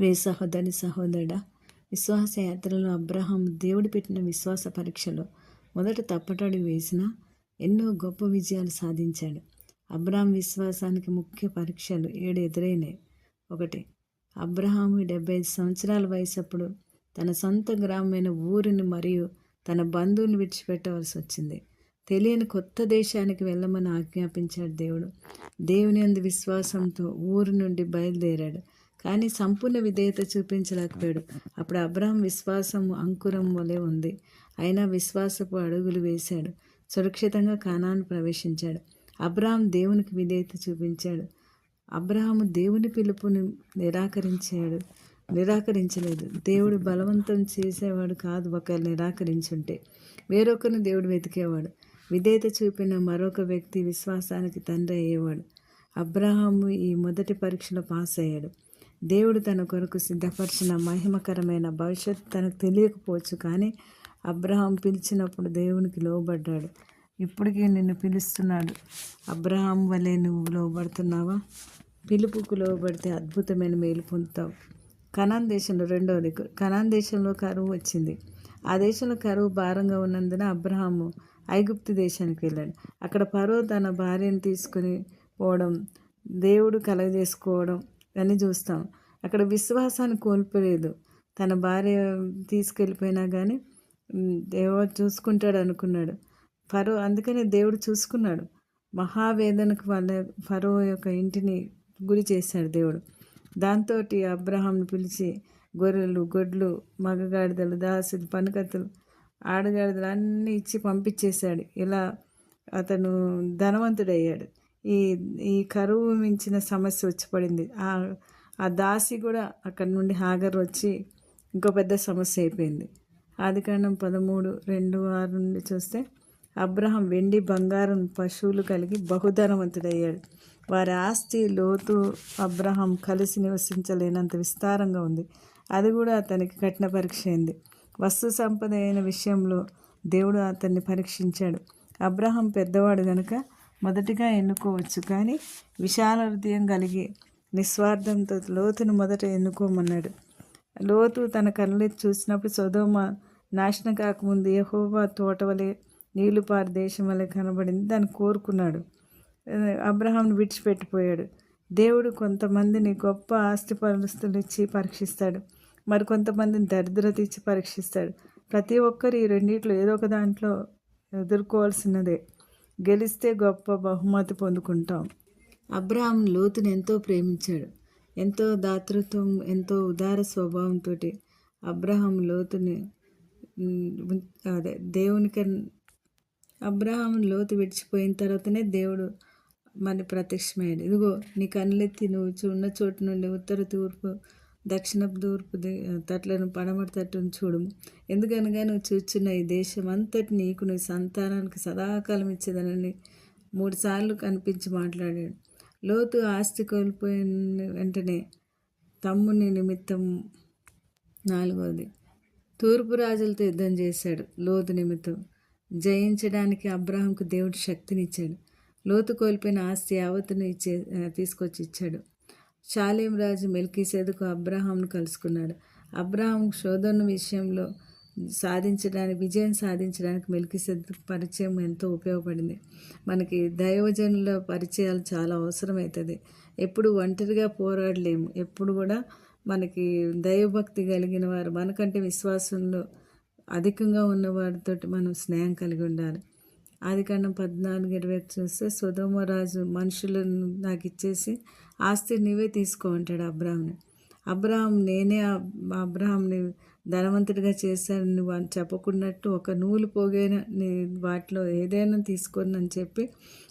ప్రియ సహోదరి సహోదరుడా విశ్వాస యాత్రలో అబ్రహాం దేవుడు పెట్టిన విశ్వాస పరీక్షలో మొదట తప్పటడుగు వేసిన ఎన్నో గొప్ప విజయాలు సాధించాడు. అబ్రహాం విశ్వాసానికి ముఖ్య పరీక్షలు ఏడు ఎదురైనాయి ఒకటి అబ్రహాము డెబ్బై ఐదు సంవత్సరాల వయసప్పుడు తన సొంత గ్రామమైన ఊరిని మరియు తన బంధువుని విడిచిపెట్టవలసి వచ్చింది. తెలియని కొత్త దేశానికి వెళ్ళమని ఆజ్ఞాపించాడు దేవుడు. దేవుని అందు విశ్వాసంతో ఊరు నుండి బయలుదేరాడు. కానీ సంపూర్ణ విధేయత చూపించలేకపోయాడు. అప్పుడు అబ్రహం విశ్వాసం అంకురం వలె ఉంది. అయినా విశ్వాసపు అడుగులు వేశాడు. సురక్షితంగా కానాను ప్రవేశించాడు. అబ్రహాం దేవునికి విధేయత చూపించాడు. అబ్రహాము దేవుని పిలుపుని నిరాకరించాడు. నిరాకరించలేదు. దేవుడు బలవంతం చేసేవాడు కాదు ఒకరు నిరాకరించుంటే. వేరొకరిని దేవుడు వెతికేవాడు. విధేయత చూపిన మరొక వ్యక్తి విశ్వాసానికి తండ్రి అయ్యేవాడు. అబ్రహాము ఈ మొదటి పరీక్షలో పాస్ అయ్యాడు. దేవుడు తన కొరకు సిద్ధపరిచిన మహిమకరమైన భవిష్యత్తు తనకు తెలియకపోవచ్చు కానీ అబ్రహాం పిలిచినప్పుడు దేవునికి లోబడ్డాడు. ఇప్పటికీ నిన్ను పిలుస్తున్నాడు. అబ్రహాం వలె నువ్వు లోబడుతున్నావా? పిలుపుకు లోబడితే అద్భుతమైన మేలు పొందుతావు. కనాన్ దేశంలో రెండవది కనాన్ దేశంలో కరువు వచ్చింది. ఆ దేశంలో కరువు భారంగా ఉన్నందున అబ్రహాము ఐగుప్తు దేశానికి వెళ్ళాడు. అక్కడ పరో తన భార్యను తీసుకుని పోవడం దేవుడు కలగజేసుకోవడం అని చూస్తాం. అక్కడ విశ్వాసాన్ని కోల్పోలేదు. తన భార్య తీసుకెళ్ళిపోయినా కానీ దేవుడు చూసుకుంటాడు అనుకున్నాడు. ఫరో అందుకనే దేవుడు చూసుకున్నాడు. మహావేదనకు వాళ్ళ ఫరో యొక్క ఇంటిని గురి చేశాడు దేవుడు. దాంతో అబ్రహాంను పిలిచి గొర్రెలు గొడ్లు మగగాడిదలు దాసులు పనికత్తులు ఆడగాడిదలు అన్నీ ఇచ్చి పంపించేశాడు. ఇలా అతను ధనవంతుడయ్యాడు. ఈ ఈ కరువు మించిన సమస్య వచ్చి పడింది ఆ దాసి కూడా అక్కడి నుండి హాగర్ వచ్చి ఇంకో పెద్ద సమస్య అయిపోయింది. ఆది కారణం పదమూడు రెండు ఆరు నుండి చూస్తే అబ్రహం వెండి బంగారం పశువులు కలిగి బహుధనవంతుడయ్యాడు. వారి ఆస్తి లోతు అబ్రహం కలిసి నివసించలేనంత విస్తారంగా ఉంది. అది కూడా అతనికి కఠిన పరీక్ష అయింది. వస్తు సంపద అయిన విషయంలో దేవుడు అతన్ని పరీక్షించాడు. అబ్రహం పెద్దవాడు గనుక మొదటిగా ఎన్నుకోవచ్చు. కానీ విశాల హృదయం కలిగి నిస్వార్థంతో లోతును మొదట ఎన్నుకోమన్నాడు. లోతు తన కళ్ళెత్తి చూసినప్పుడు సొదోమ నాశనం కాకముందు యహోవా తోటవలే నీళ్ళుపారి దేశం వలె కనబడింది. దాన్ని కోరుకున్నాడు. అబ్రహాంను విడిచిపెట్టిపోయాడు. దేవుడు కొంతమందిని గొప్ప ఆస్తి పరిస్థితులు ఇచ్చి పరీక్షిస్తాడు. మరికొంతమందిని దరిద్రత ఇచ్చి పరీక్షిస్తాడు. ప్రతి ఒక్కరు ఈ రెండిట్లో ఏదో ఒక దాంట్లో ఎదుర్కోవాల్సినదే. గెలిస్తే గొప్ప బహుమతి పొందుకుంటాం. అబ్రహాం లోతుని ఎంతో ప్రేమించాడు. ఎంతో దాతృత్వం ఎంతో ఉదార స్వభావంతో అబ్రహాం లోతుని అదే దేవునికి అబ్రహాం లోతు విడిచిపోయిన తర్వాతనే దేవుడు మరి ప్రత్యక్షమయ్యాడు. ఇదిగో నీ కన్నులెత్తి నువ్వు ఉన్న చోటు నుండి ఉత్తర తూర్పు దక్షిణ తూర్పు తట్లను పడమటి తట్టును చూడము. ఎందుకనగా నువ్వు చూచున్న ఈ దేశం అంతటి నీకు నీ సంతానానికి సదాకాలం ఇచ్చేదనని మూడుసార్లు కనిపించి మాట్లాడాడు. లోతు ఆస్తి కోల్పోయిన వెంటనే తమ్ముని నిమిత్తం నాలుగవది తూర్పు రాజులతో యుద్ధం చేశాడు లోతు నిమిత్తం. జయించడానికి అబ్రాహంకు దేవుడు శక్తినిచ్చాడు. లోతు కోల్పోయిన ఆస్తి యావత్తును ఇచ్చే తీసుకొచ్చి ఇచ్చాడు షాలేం రాజు మెల్కీసేదుకు అబ్రాహాంను కలుసుకున్నాడు. అబ్రాహాం శోధన విషయంలో సాధించడానికి విజయం సాధించడానికి మెలికిసెద్ పరిచయం ఎంతో ఉపయోగపడింది. మనకి దైవజనుల పరిచయాలు చాలా అవసరమవుతుంది. ఎప్పుడు ఒంటరిగా పోరాడలేము. ఎప్పుడు కూడా మనకి దైవభక్తి కలిగిన వారు మనకంటే విశ్వాసంలో అధికంగా ఉన్న వారితో మనం స్నేహం కలిగి ఉండాలి. ఆదికాండం పద్నాలుగు ఇరవై చూస్తే సుధోమరాజు మనుషులను నాకు ఇచ్చేసి ఆస్తి నువ్వే తీసుకో అంటాడు అబ్రాహ్ని అబ్రాహం నేనే అబ్రాహంని ధనవంతుడిగా చేశాను నువ్వు అని చెప్పకున్నట్టు ఒక నూలు పోగైన నీ వాటిలో ఏదైనా తీసుకొని అని చెప్పి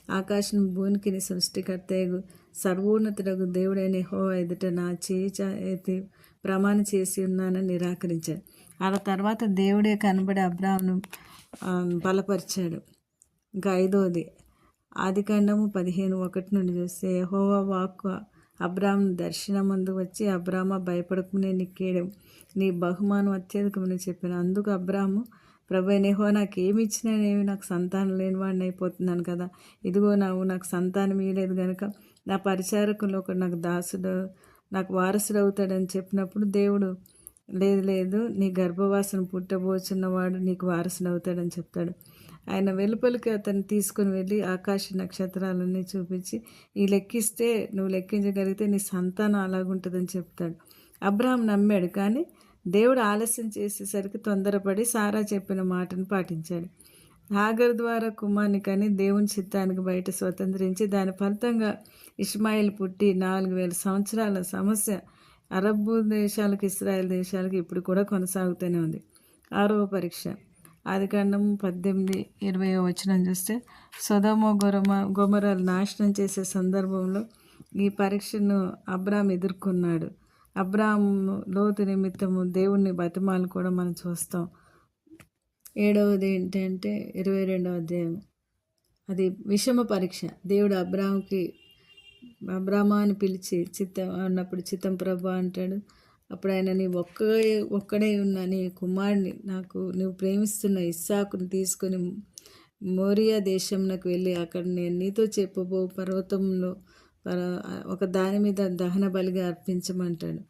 ఆకాశం భూమికి నీ సృష్టికర్త సర్వోన్నతుడకు దేవుడైన హో ఎదుట నా చేతి ప్రమాణ చేసి ఉన్నానని నిరాకరించాడు. ఆ తర్వాత దేవుడే కనబడి అబ్రాహ్ను బలపరిచాడు. ఇంకా ఐదోది. ఆదికాండము పదిహేను ఒకటి నుండి చూస్తే యహోవా వాక్కు అబ్రామ్ దర్శనమందు వచ్చి అబ్రాహ్మ భయపడకునే నిక్కేయడం నీ బహుమానం అత్యధికమని చెప్పాను. అందుకు అబ్రాము ప్రభు నేహో నాకు ఏమి ఇచ్చినానేమి నాకు సంతానం లేని వాడిని అయిపోతున్నాను కదా. ఇదిగో నాకు నాకు సంతానం ఇవ్వలేదు కనుక నా పరిచారకులు ఒకడు నాకు దాసుడు నాకు వారసుడు అవుతాడని చెప్పినప్పుడు దేవుడు లేదు లేదు నీ గర్భవాసన పుట్టబోచున్నవాడు నీకు వారసుడు అవుతాడని చెప్తాడు. ఆయన వెలుపలికి అతన్ని తీసుకొని వెళ్ళి ఆకాశ నక్షత్రాలన్నీ చూపించి ఈ లెక్కిస్తే నువ్వు లెక్కించగలిగితే నీ సంతానం అలాగుంటుందని చెప్తాడు. అబ్రహాం నమ్మాడు కానీ దేవుడు ఆలస్యం చేసేసరికి తొందరపడి సారా చెప్పిన మాటను పాటించాడు. హాగర్ ద్వారా కుమార్ని కానీ దేవుని చిత్తానికి బయట స్వతంత్రించి దాని ఫలితంగా ఇస్మాయిల్ పుట్టి నాలుగు వేల సంవత్సరాల సమస్య అరబ్బు దేశాలకు ఇస్రాయల్ దేశాలకు ఇప్పుడు కూడా కొనసాగుతూనే ఉంది. ఆరవ పరీక్ష. ఆదికాండం పద్దెనిమిది ఇరవై వచ్చిన చూస్తే సొదమ గొరమ గొమరాలు నాశనం చేసే సందర్భంలో ఈ పరీక్షను అబ్రామ్ ఎదుర్కొన్నాడు. అబ్రామ్ లోతు నిమిత్తము దేవుణ్ణి బతిమాలు కూడా మనం చూస్తాం. ఏడవది ఏంటంటే ఇరవై రెండవ అధ్యాయం. అది విషమ పరీక్ష. దేవుడు అబ్రామ్కి అబ్రామా అని పిలిచి చిత్తం అన్నప్పుడు చిత్తం ప్రభా అంటాడు అప్పుడు ఆయన నీ ఒక్క ఒక్కడే ఉన్న నీ కుమారుని నాకు నువ్వు ప్రేమిస్తున్న ఇస్సాకుని తీసుకొని మోరియా దేశంలోకి వెళ్ళి అక్కడ నేను నీతో చెప్పబో పర్వతంలో ఒక దాని మీద దహన బలిగా అర్పించమంటాడు.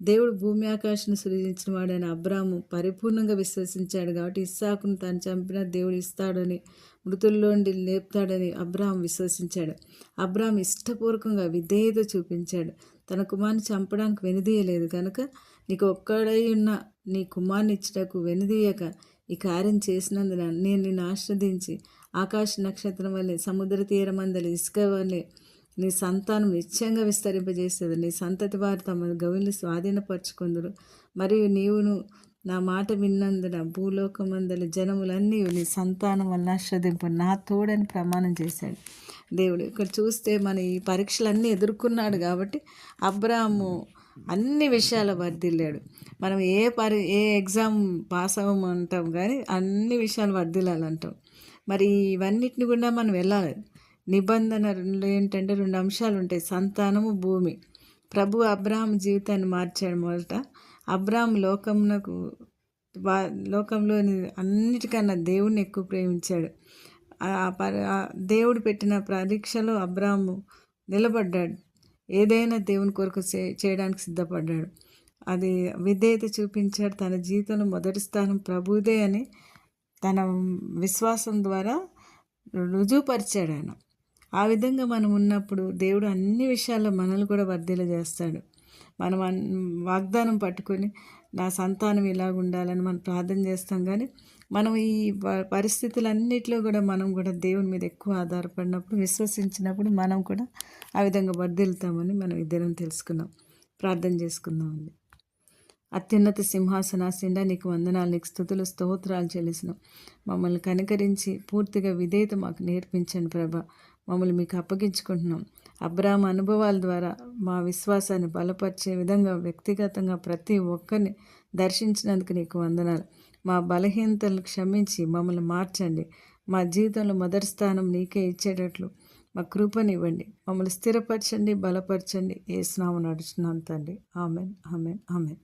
దేవుడు భూమి ఆకాశం సృజించిన వాడైన అబ్రాము పరిపూర్ణంగా విశ్వసించాడు కాబట్టి ఇస్సాకును తను చంపిన దేవుడు ఇస్తాడని మృతుల్లోండి లేపుతాడని అబ్రాహం విశ్వసించాడు. అబ్రాహం ఇష్టపూర్వకంగా విధేయత చూపించాడు. తన కుమార్ని చంపడానికి వెనుదీయలేదు కనుక నీకు ఒక్కడై ఉన్న నీ కుమార్ని ఇచ్చటకు వెనుదీయక. ఈ కార్యం చేసినందున నేను నిన్ను ఆశ్రదించి ఆకాశ నక్షత్రం వల్లే సముద్ర తీరమందలి ఇసుక వల్లే నీ సంతానం నిత్యంగా విస్తరింపజేస్తుంది. నీ సంతతి వారు తమ గవిని స్వాధీనపరచుకుందరు. మరియు నీవును నా మాట విన్నందున భూలోకమందల జనములన్నీ నీ సంతానం వల్ల ఆశ్రదింపు. నా తోడని ప్రమాణం చేశాడు. దేవుడు ఇక్కడ చూస్తే మన ఈ పరీక్షలన్నీ ఎదుర్కొన్నాడు కాబట్టి అబ్రాము అన్ని విషయాలు వర్దిల్లాడు మనం ఏ పరి ఏ ఎగ్జామ్ పాస్ అవ్వమంటాం కానీ అన్ని విషయాలు వర్దిల్లాలంటాం మరి ఇవన్నిటిని కూడా మనం వెళ్ళాలి. నిబంధన ఏంటంటే రెండు అంశాలు ఉంటాయి. సంతానము భూమి. ప్రభు అబ్రాహం జీవితాన్ని మార్చాడు మొదట. అబ్రాహం లోకమునకు లోకంలోని అన్నిటికన్నా దేవుణ్ణి ఎక్కువ ప్రేమించాడు. దేవుడు పెట్టిన పరీక్షలో అబ్రాహము నిలబడ్డాడు. ఏదైనా దేవుని కొరకు చేయడానికి సిద్ధపడ్డాడు. అది విధేయత చూపించాడు. తన జీవితంలో మొదటి స్థానం ప్రభుదే అని తన విశ్వాసం ద్వారా రుజువుపరిచాడు ఆయన. ఆ విధంగా మనం ఉన్నప్పుడు దేవుడు అన్ని విషయాల్లో మనల్ని కూడా వర్ధిల చేస్తాడు మనం వాగ్దానం పట్టుకొని నా సంతానం ఇలాగ ఉండాలని మనం ప్రార్థన చేస్తాం. కానీ మనం ఈ పరిస్థితులన్నిటిలో కూడా మనం కూడా దేవుని మీద ఎక్కువ ఆధారపడినప్పుడు విశ్వసించినప్పుడు మనం కూడా ఆ విధంగా వర్ధిల్తామని మనం ఇద్దరం తెలుసుకున్నాం. ప్రార్థన చేసుకుందామండి అత్యున్నత సింహాసనాసిండా నీకు వందనాలు నీకు స్థుతులు స్తోత్రాలు చెల్లిసిన మమ్మల్ని కనికరించి పూర్తిగా విధేయత మాకు నేర్పించండి ప్రభ. మమ్మల్ని మీకు అప్పగించుకుంటున్నాం. అబ్రాహం అనుభవాల ద్వారా మా విశ్వాసాన్ని బలపరిచే విధంగా వ్యక్తిగతంగా ప్రతి ఒక్కరిని దర్శించినందుకు నీకు వందనాలు. మా బలహీనతలు క్షమించి మమ్మల్ని మార్చండి. మా జీవితంలో మొదటి స్థానం నీకే ఇచ్చేటట్లు మా కృపనివ్వండి మమ్మల్ని స్థిరపరచండి బలపరచండి. ఏ స్నామం నడుచున్నాను తండ్రి. Amen amen amen.